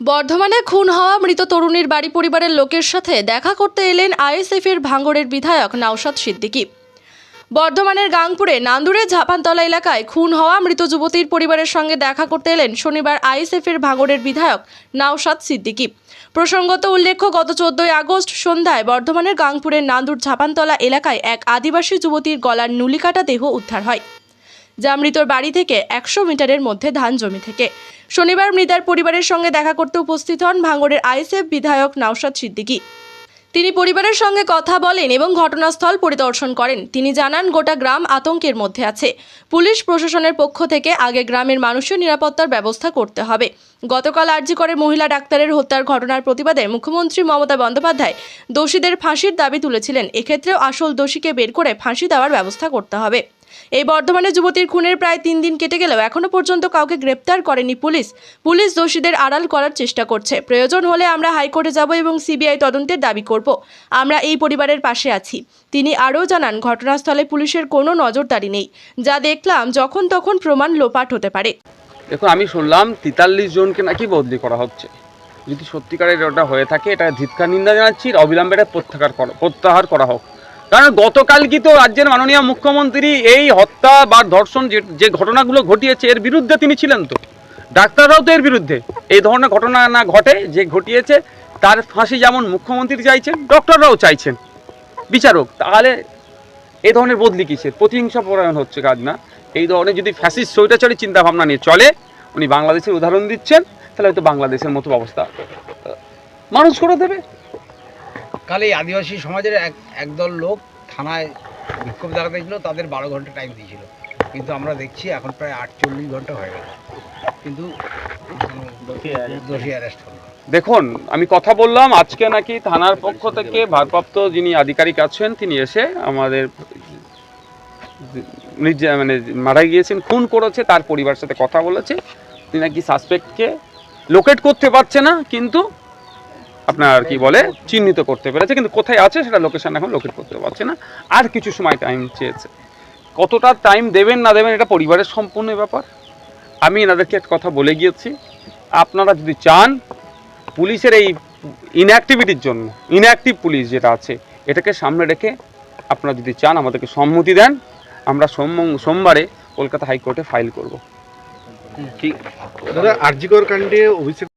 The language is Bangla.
বর্ধমানে খুন হওয়া মৃত তরুণীর বাড়ি পরিবারের লোকের সাথে দেখা করতে এলেন আইএসএফের ভাঙড়ের বিধায়ক নাওশাদ সিদ্দিকী। বর্ধমানের গাংপুরে নান্দুরে ঝাপানতলা এলাকায় খুন হওয়া মৃত যুবতীর পরিবারের সঙ্গে দেখা করতে এলেন শনিবার আইএসএফের ভাঙড়ের বিধায়ক নাওশাদ সিদ্দিকী। প্রসঙ্গত উল্লেখ্য, গত চোদ্দই আগস্ট সন্ধ্যায় বর্ধমানের গাংপুরের নান্দুর ঝাপানতলা এলাকায় এক আদিবাসী যুবতীর গলার নুলিকাটা দেহ উদ্ধার হয়। যা মৃতর বাড়ি থেকে একশো মিটারের মধ্যে ধান জমি থেকে। শনিবার মৃতার পরিবারের সঙ্গে দেখা করতে উপস্থিত হন ভাঙড়ের আইএসএফ বিধায়ক নাওশাদ সিদ্দিকী। তিনি পরিবারের সঙ্গে কথা বলেন এবং ঘটনাস্থল পরিদর্শন করেন। তিনি জানান, গোটা গ্রাম আতঙ্কের মধ্যে আছে। পুলিশ প্রশাসনের পক্ষ থেকে আগে গ্রামের মানুষের নিরাপত্তার ব্যবস্থা করতে হবে। গতকাল আর্জি আরজিকরের মহিলা ডাক্তারের হত্যার ঘটনার প্রতিবাদে মুখ্যমন্ত্রী মমতা বন্দ্যোপাধ্যায় দোষীদের ফাঁসির দাবি তুলেছিলেন। এক্ষেত্রেও আসল দোষীকে বের করে ফাঁসি দেওয়ার ব্যবস্থা করতে হবে। এই বর্ধমানে যুবতীর খুনের প্রায় তিন দিন কেটে গেলেও এখনও পর্যন্ত কাউকে গ্রেপ্তার করেনি পুলিশ। পুলিশ দোষীদের আড়াল করার চেষ্টা করছে। প্রয়োজন হলে আমরা হাইকোর্টে যাব এবং সিবিআই তদন্তের দাবি করব। আমরা এই পরিবারের পাশে আছি। তিনি আরও জানান, ঘটনাস্থলে পুলিশের কোনো নজরদারি নেই। যা দেখলাম যখন তখন প্রমাণ লোপাট হতে পারে। দেখুন, আমি শুনলাম তেতাল্লিশ জনকে নাকি বদলি করা হচ্ছে। যদি সত্যিকারের ওটা হয়ে থাকে, এটা ধিৎকার নিন্দা জানাচ্ছি, অবিলম্বে এটা প্রত্যাহার করা প্রত্যাহার করা হোক। কারণ গতকাল কি তো রাজ্যের মাননীয় মুখ্যমন্ত্রী এই হত্যা বা ধর্ষণ যে ঘটনাগুলো ঘটিয়েছে, এর বিরুদ্ধে তিনি ছিলেন তো? ডাক্তাররাও তো এর বিরুদ্ধে। এই ধরনের ঘটনা না ঘটে, যে ঘটিয়েছে, তার ফাঁসি যেমন মুখ্যমন্ত্রী চাইছেন, ডক্টররাও চাইছেন। বিচারক, তাহলে এই ধরনের বদলি কিসের? প্রতিহিংসা পরায়ণ হচ্ছে কাজ না এই ধরনের যদি ফ্যাসিস চিন্তা ভাবনা নিয়ে চলে, উনি বাংলাদেশের উদাহরণ দিচ্ছেন, তাহলে হয়তো বাংলাদেশের মতো অবস্থা মানুষ করে দেবে। কাল এই আদিবাসী সমাজের এক একদল লোক থানায় বিক্ষোভ দেখাতে ছিল তাদের বারো ঘণ্টা টাইম দিয়েছিল। কিন্তু আমরা দেখছি এখন প্রায় আটচল্লিশ ঘণ্টা হয়ে গেল। কিন্তু দোষী অ্যারেস্ট হলো। দেখুন আমি কথা বললাম আজকে নাকি থানার পক্ষ থেকে ভারপ্রাপ্ত যিনি আধিকারিক আছেন তিনি এসে আমাদের মানে মারা গিয়েছেন খুন করেছে তার পরিবারের সাথে কথা বলেছে। তিনি নাকি সাসপেক্টকে লোকেট করতে পারছে না কিন্তু আপনার কি বলে, চিহ্নিত করতে পেরেছে, কিন্তু কোথায় আছে সেটা লোকেশান এখন লোকেট করতে পারছে না। আর কিছু সময় টাইম চেয়েছে। কতটা টাইম দেবেন না দেবেন এটা পরিবারের সম্পূর্ণ ব্যাপার। আমি এনাদেরকে একটা কথা বলে গিয়েছি, আপনারা যদি চান পুলিশের এই ইনঅ্যাক্টিভিটির জন্য ইনঅ্যাক্টিভ পুলিশ যেটা আছে, এটাকে সামনে রেখে আপনারা যদি চান আমাদেরকে সম্মতি দেন, আমরা সোম, সোমবারে কলকাতা হাইকোর্টে ফাইল করব। দাদা, আরজিকর কাণ্ডে অভিষেক